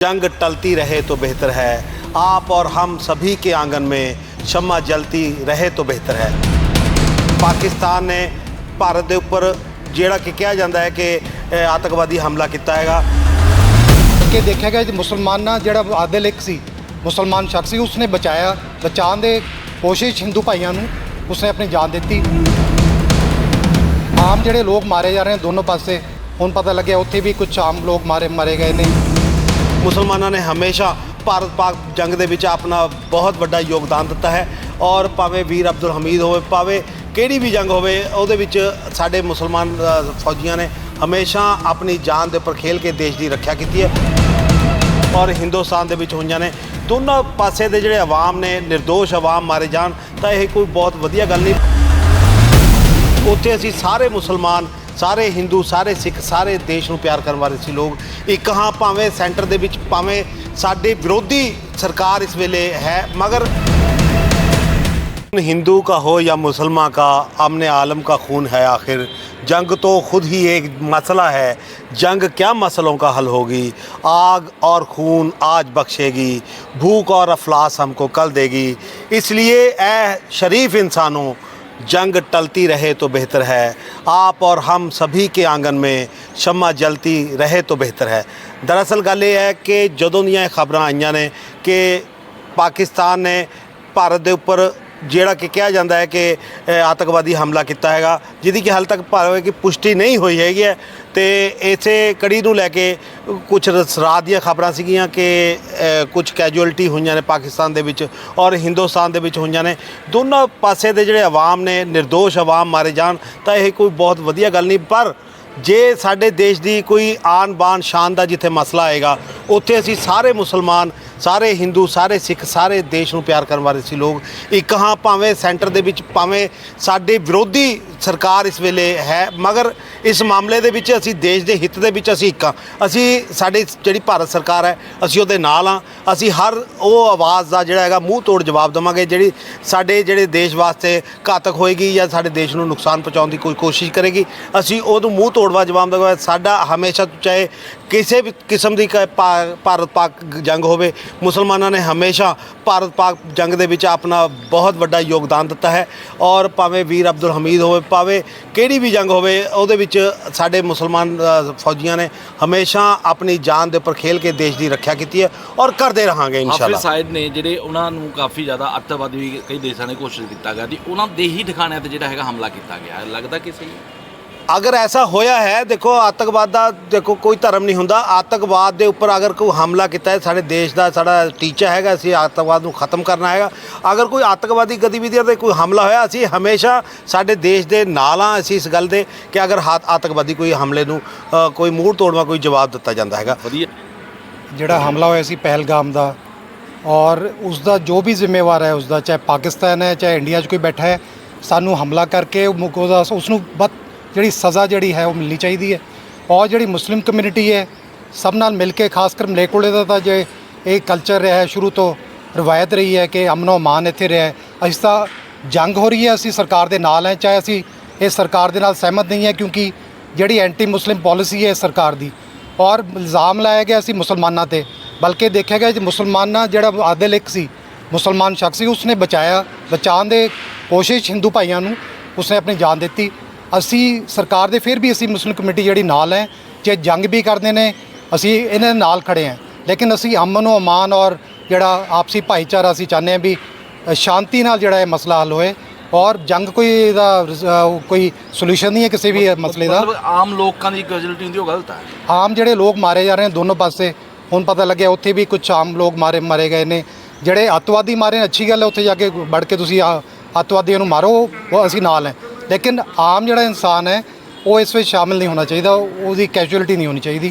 जंग टलती रहे तो बेहतर है आप और हम सभी के आंगन में शम्मा जलती रहे तो बेहतर है ਪਾਕਿਸਤਾਨ ਨੇ ਭਾਰਤ ਦੇ ਉੱਪਰ ਜਿਹੜਾ ਕਿ ਕਿਹਾ ਜਾਂਦਾ ਹੈ ਕਿ ਅ, ਆਤੰਕਵਾਦੀ ਹਮਲਾ ਕੀਤਾ ਹੈਗਾ ਕਿ ਦੇਖਿਆ ਗਿਆ ਜੀ ਮੁਸਲਮਾਨਾਂ ਜਿਹੜਾ ਆਦਿਲ ਇੱਕ ਸੀ ਮੁਸਲਮਾਨ ਸ਼ਖਸ ਸੀ ਉਸਨੇ ਬਚਾਇਆ ਬਚਾਉਣ ਦੇ ਕੋਸ਼ਿਸ਼ ਹਿੰਦੂ ਭਾਈਆਂ ਨੂੰ ਉਸਨੇ ਆਪਣੀ ਜਾਨ ਦਿੱਤੀ ਆਮ ਜਿਹੜੇ ਲੋਕ ਮਾਰੇ ਜਾ ਰਹੇ ਨੇ ਦੋਨੋਂ ਪਾਸੇ ਹੁਣ ਪਤਾ ਲੱਗਿਆ ਉੱਥੇ ਵੀ ਕੁਝ ਆਮ ਲੋਕ ਮਾਰੇ ਮਾਰੇ ਗਏ ਨੇ ਮੁਸਲਮਾਨਾਂ ਨੇ ਹਮੇਸ਼ਾ ਭਾਰਤ ਪਾਕ ਜੰਗ ਦੇ ਵਿੱਚ ਆਪਣਾ ਬਹੁਤ ਵੱਡਾ ਯੋਗਦਾਨ ਦਿੱਤਾ ਹੈ ਔਰ ਭਾਵੇਂ ਵੀਰ ਅਬਦੁਲ ਹਮੀਦ ਹੋਵੇ, ਭਾਵੇਂ ਕਿਹੜੀ ਵੀ ਜੰਗ ਹੋਵੇ, ਉਹਦੇ ਵਿੱਚ ਸਾਡੇ ਮੁਸਲਮਾਨ ਫੌਜੀਆਂ ਨੇ ਹਮੇਸ਼ਾ ਆਪਣੀ ਜਾਨ ਦੇ ਉੱਪਰ ਖੇਲ ਕੇ ਦੇਸ਼ ਦੀ ਰੱਖਿਆ ਕੀਤੀ ਹੈ ਔਰ ਹਿੰਦੁਸਤਾਨ ਦੇ ਵਿੱਚ ਹੋਈਆਂ ਨੇ। ਦੋਨੋਂ ਪਾਸੇ ਦੇ ਜਿਹੜੇ ਆਵਾਮ ਨੇ નિર્ਦੋਸ਼ ਆਵਾਮ ਮਾਰੇ ਜਾਣ ਤਾਂ ਇਹ ਕੋਈ ਬਹੁਤ ਵਧੀਆ ਗੱਲ ਨਹੀਂ। ਉੱਥੇ ਅਸੀਂ ਸਾਰੇ ਮੁਸਲਮਾਨ ਸਾਰੇ ਹਿੰਦੂ ਸਾਰੇ ਸਿੱਖ ਸਾਰੇ ਦੇਸ਼ ਨੂੰ ਪਿਆਰ ਕਰਨ ਵਾਲੇ ਸੀ ਲੋਕ ਇੱਕ ਹਾਂ ਭਾਵੇਂ ਸੈਂਟਰ ਦੇ ਵਿੱਚ ਭਾਵੇਂ ਸਾਡੇ ਵਿਰੋਧੀ ਸਰਕਾਰ ਇਸ ਵੇਲੇ ਹੈ ਮਗਰ हिंदू का हो या मुसलमान का अमन आलम का खून है आखिर जंग तो खुद ही एक मसला है जंग क्या मसलों का हल होगी आग और खून आज बख्शेगी भूख और अफलास हमको कल देगी इसलिए ए शरीफ इंसानों जंग टलती रहे तो बेहतर है। आप और हम सभी के आँगन में शम्मा जलती रहे तो बेहतर है। दरअसल गल एह् है कि जदों दबर आईया ने कि पाकिस्तान ने भारत के उपर ਜਿਹੜਾ ਕਿ ਕਿਹਾ ਜਾਂਦਾ ਹੈ ਕਿ ਆਤੰਕਵਾਦੀ ਹਮਲਾ ਕੀਤਾ ਹੈਗਾ ਜਿਹਦੀ ਕਿ ਹਾਲ ਤੱਕ ਭਾਵੇਂ ਕਿ ਪੁਸ਼ਟੀ ਨਹੀਂ ਹੋਈ ਹੈਗੀ ਹੈ। ਤੇ ਇਸੇ ਕੜੀ ਨੂੰ ਲੈ ਕੇ ਕੁਝ ਰਾਤ ਦੀਆਂ ਖਬਰਾਂ ਸੀਗੀਆਂ ਕਿ ਅ, ਕੁਝ ਕੈਜੂਅਲਟੀ ਹੋਈਆਂ ਨੇ ਪਾਕਿਸਤਾਨ ਦੇ ਵਿੱਚ ਔਰ ਹਿੰਦੁਸਤਾਨ ਦੇ ਵਿੱਚ ਹੋਈਆਂ ਨੇ। ਦੋਨੋਂ ਪਾਸੇ ਦੇ ਜਿਹੜੇ ਆਵਾਮ ਨੇ નિર્ਦੋਸ਼ ਆਵਾਮ ਮਾਰੇ ਜਾਣ ਤਾਂ ਇਹ ਕੋਈ ਬਹੁਤ ਵਧੀਆ ਗੱਲ ਨਹੀਂ। ਪਰ ਜੇ ਸਾਡੇ ਦੇਸ਼ ਦੀ ਕੋਈ ਆਨ ਬਾਨ ਸ਼ਾਨ ਦਾ ਜਿੱਥੇ ਮਸਲਾ ਆਏਗਾ ਉੱਥੇ ਅਸੀਂ ਸਾਰੇ ਮੁਸਲਮਾਨ ਸਾਰੇ ਹਿੰਦੂ, ਸਾਰੇ ਸਿੱਖ, ਸਾਰੇ ਦੇਸ਼ ਨੂੰ ਪਿਆਰ ਕਰਨ ਵਾਲੇ ਸੀ ਲੋਕ। ਇੱਕ ਹਾਂ ਭਾਵੇਂ ਸੈਂਟਰ ਦੇ ਵਿੱਚ, ਭਾਵੇਂ ਸਾਡੇ ਵਿਰੋਧੀ ਸਰਕਾਰ ਇਸ ਵੇਲੇ ਹੈ, ਮਗਰ ਇਸ ਮਾਮਲੇ ਦੇ ਵਿੱਚ ਅਸੀਂ ਦੇਸ਼ ਦੇ ਹਿੱਤ ਦੇ ਵਿੱਚ ਅਸੀਂ ਇੱਕ ਹਾਂ। ਅਸੀਂ ਸਾਡੀ ਜਿਹੜੀ ਭਾਰਤ ਸਰਕਾਰ ਹੈ, ਅਸੀਂ ਉਹਦੇ ਨਾਲ ਹਾਂ। ਅਸੀਂ ਹਰ ਉਹ ਆਵਾਜ਼ ਦਾ ਜਿਹੜਾ ਹੈਗਾ, ਮੂੰਹ ਤੋੜ ਜਵਾਬ ਦੇਵਾਂਗੇ, ਜਿਹੜੀ ਸਾਡੇ ਜਿਹੜੇ ਦੇਸ਼ ਵਾਸਤੇ ਘਾਤਕ ਹੋਏਗੀ ਜਾਂ ਸਾਡੇ ਦੇਸ਼ ਨੂੰ ਨੁਕਸਾਨ ਪਹੁੰਚਾਉਣ ਦੀ ਕੋਈ ਕੋਸ਼ਿਸ਼ ਕਰੇਗੀ, ਅਸੀਂ ਉਹਨੂੰ ਮੂੰਹ ਤੋੜਵਾ ਜਵਾਬ ਦੇਵਾਂਗੇ। ਸਾਡਾ ਹਮੇਸ਼ਾ ਚਾਹੇ ਕਿਸੇ ਵੀ ਕਿਸਮ ਦੀ ਕ- ਭਾ- ਭਾਰਤ ਪਾਕ ਜੰਗ ਹੋਵੇ ਮੁਸਲਮਾਨਾਂ ਨੇ ਹਮੇਸ਼ਾ ਭਾਰਤ ਪਾਕ ਜੰਗ ਦੇ ਵਿੱਚ ਆਪਣਾ ਬਹੁਤ ਵੱਡਾ ਯੋਗਦਾਨ ਦਿੱਤਾ ਹੈ ਔਰ ਭਾਵੇਂ ਵੀਰ ਅਬਦੁਲ ਹਮੀਦ ਹੋਵੇ ਭਾਵੇਂ ਕਿਹੜੀ ਵੀ ਜੰਗ ਹੋਵੇ ਉਹਦੇ ਵਿੱਚ ਸਾਡੇ ਮੁਸਲਮਾਨ ਫੌਜੀਆਂ ਨੇ ਹਮੇਸ਼ਾ ਆਪਣੀ ਜਾਨ ਦੇ ਉੱਪਰ ਖੇਲ ਕੇ ਦੇਸ਼ ਦੀ ਰੱਖਿਆ ਕੀਤੀ ਹੈ ਔਰ ਕਰਦੇ ਰਹਾਂਗੇ ਹਾਫਿਜ਼ ਇਨਸ਼ਾਅੱਲਾ ਸਾਇਦ ਨੇ ਜਿਹੜੇ ਉਹਨਾਂ ਨੂੰ ਕਾਫੀ ਜ਼ਿਆਦਾ ਅੱਤਵਾਦੀ ਵੀ ਕਈ ਦੇਸ਼ਾਂ ਨੇ ਕੋਸ਼ਿਸ਼ ਕੀਤਾ ਗਿਆ ਦੀ ਉਹਨਾਂ ਦੇ ਹੀ ਠਿਕਾਣਿਆਂ ਤੇ ਜਿਹੜਾ ਹੈਗਾ ਹਮਲਾ ਕੀਤਾ ਗਿਆ। ਲੱਗਦਾ ਕਿ ਸਹੀ ਹੈ ਅਗਰ ਐਸਾ ਹੋਇਆ ਹੈ ਦੇਖੋ ਆਤੰਕਵਾਦ ਦਾ ਦੇਖੋ ਕੋਈ ਧਰਮ ਨਹੀਂ ਹੁੰਦਾ। ਆਤੰਕਵਾਦ ਦੇ ਉੱਪਰ ਅਗਰ ਕੋਈ ਹਮਲਾ ਕੀਤਾ ਹੈ ਸਾਡੇ ਦੇਸ਼ ਦਾ ਸਾਡਾ ਟੀਚਾ ਹੈਗਾ ਅਸੀਂ ਆਤੰਕਵਾਦ ਨੂੰ ਖਤਮ ਕਰਨਾ ਹੈਗਾ। ਅਗਰ ਕੋਈ ਆਤੰਕਵਾਦੀ ਗਤੀਵਿਧੀਆਂ ਤੇ ਕੋਈ ਹਮਲਾ ਹੋਇਆ ਅਸੀਂ ਹਮੇਸ਼ਾ ਸਾਡੇ ਦੇਸ਼ ਦੇ ਨਾਲ ਹਾਂ ਅਸੀਂ ਇਸ ਗੱਲ ਦੇ ਕਿ ਅਗਰ ਆਤੰਕਵਾਦੀ ਕੋਈ ਹਮਲੇ ਨੂੰ ਕੋਈ ਮੂੰਹ ਤੋੜਵਾ ਕੋਈ ਜਵਾਬ ਦਿੱਤਾ ਜਾਂਦਾ ਹੈਗਾ। ਵਧੀਆ। ਜਿਹੜਾ ਹਮਲਾ ਹੋਇਆ ਸੀ ਪਹਿਲਗਾਮ ਦਾ ਔਰ ਉਸ ਦਾ ਜੋ ਵੀ ਜ਼ਿੰਮੇਵਾਰ ਹੈ ਉਸ ਦਾ ਚਾਹੇ ਪਾਕਿਸਤਾਨ ਹੈ ਚਾਹੇ ਇੰਡੀਆ 'ਚ ਕੋਈ ਬੈਠਾ ਹੈ ਸਾਨੂੰ ਹਮਲਾ ਕਰਕੇ ਉਹਦਾ ਉਸ ਨੂੰ ਬਤ ਜਿਹੜੀ ਸਜ਼ਾ ਜਿਹੜੀ ਹੈ ਉਹ ਮਿਲਣੀ ਚਾਹੀਦੀ ਹੈ। ਔਰ ਜਿਹੜੀ ਮੁਸਲਿਮ ਕਮਿਊਨਿਟੀ ਹੈ, ਸਭ ਨਾਲ ਮਿਲ ਕੇ ਖਾਸ ਕਰ ਮਲੇਕੋਲੇ ਦਾ ਤਾਂ ਜੇ ਇਹ ਕਲਚਰ ਰਿਹਾ ਹੈ, ਸ਼ੁਰੂ ਤੋਂ ਰਵਾਇਤ ਰਹੀ ਹੈ ਕਿ ਅਮਨੋ ਅਮਾਨ ਇੱਥੇ ਰਿਹਾ ਹੈ। ਅਸੀਂ ਤਾਂ ਜੰਗ ਹੋ ਰਹੀ ਹੈ, ਅਸੀਂ ਸਰਕਾਰ ਦੇ ਨਾਲ ਹੈ, ਚਾਹੇ ਅਸੀਂ ਇਹ ਸਰਕਾਰ ਦੇ ਨਾਲ ਸਹਿਮਤ ਨਹੀਂ ਹੈ, ਕਿਉਂਕਿ ਜਿਹੜੀ ਐਂਟੀ ਮੁਸਲਿਮ ਪਾਲਿਸੀ ਹੈ ਸਰਕਾਰ ਦੀ। ਔਰ ਇਲਜ਼ਾਮ ਲਾਇਆ ਗਿਆ ਸੀ ਮੁਸਲਮਾਨਾਂ ਤੇ, ਬਲਕਿ ਦੇਖਿਆ ਗਿਆ ਜੀ ਮੁਸਲਮਾਨਾਂ ਜਿਹੜਾ ਆਦਿਲ ਇੱਕ ਸੀ, ਮੁਸਲਮਾਨ ਸ਼ਖਸ ਸੀ, ਉਸਨੇ ਬਚਾਇਆ, ਬਚਾਉਣ ਦੇ ਕੋਸ਼ਿਸ਼ ਹਿੰਦੂ ਭਾਈਆਂ ਨੂੰ, ਉਸਨੇ ਆਪਣੀ ਜਾਨ ਦਿੱਤੀ। ਅਸੀਂ ਸਰਕਾਰ ਦੇ ਫਿਰ ਵੀ ਅਸੀਂ ਮੁਸਲਿਮ ਕਮੇਟੀ ਜਿਹੜੀ ਨਾਲ ਹੈ ਜੇ ਜੰਗ ਵੀ ਕਰਦੇ ਨੇ ਅਸੀਂ ਇਹਨਾਂ ਦੇ ਨਾਲ ਖੜੇ ਹਾਂ। ਲੇਕਿਨ ਅਸੀਂ ਅਮਨ و ਅਮਾਨ ਔਰ ਜਿਹੜਾ ਆਪਸੀ ਭਾਈਚਾਰਾ ਅਸੀਂ ਚਾਹੁੰਦੇ ਹਾਂ ਵੀ ਸ਼ਾਂਤੀ ਨਾਲ ਜਿਹੜਾ ਇਹ ਮਸਲਾ ਹੱਲ ਹੋਏ ਔਰ ਜੰਗ ਕੋਈ ਇਹਦਾ ਅ, ਕੋਈ ਸੋਲੂਸ਼ਨ ਨਹੀਂ ਹੈ ਕਿਸੇ ਵੀ ਮਸਲੇ ਦਾ। ਮਤਲਬ ਆਮ ਲੋਕਾਂ ਦੀ ਕੈਜੂਅਲਟੀ ਹੁੰਦੀ ਉਹ ਗਲਤ ਹੈ। ਆਮ ਜਿਹੜੇ ਲੋਕ ਮਾਰੇ ਜਾ ਰਹੇ ਨੇ ਦੋਨੋਂ ਪਾਸੇ ਹੁਣ ਪਤਾ ਲੱਗਿਆ ਉੱਥੇ ਵੀ ਕੁਝ ਆਮ ਲੋਕ ਮਾਰੇ ਮਾਰੇ ਗਏ ਨੇ। ਜਿਹੜੇ ਅੱਤਵਾਦੀ ਮਾਰੇ ਨੇ ਅੱਛੀ ਗੱਲ ਹੈ ਉੱਥੇ ਜਾ ਕੇ ਵੜ ਕੇ ਤੁਸੀਂ ਆ- ਅੱਤਵਾਦੀਆਂ ਨੂੰ ਮਾਰੋ ਉਹ ਅਸੀਂ ਨਾਲ ਹੈ। ਲੇਕਿਨ ਆਮ ਜਿਹੜਾ ਇਨਸਾਨ ਹੈ, ਉਹ ਇਸ ਵਿੱਚ ਸ਼ਾਮਿਲ ਨਹੀਂ ਹੋਣਾ ਚਾਹੀਦਾ, ਉਹਦੀ ਕੈਜੂਅਲਟੀ ਨਹੀਂ ਹੋਣੀ ਚਾਹੀਦੀ।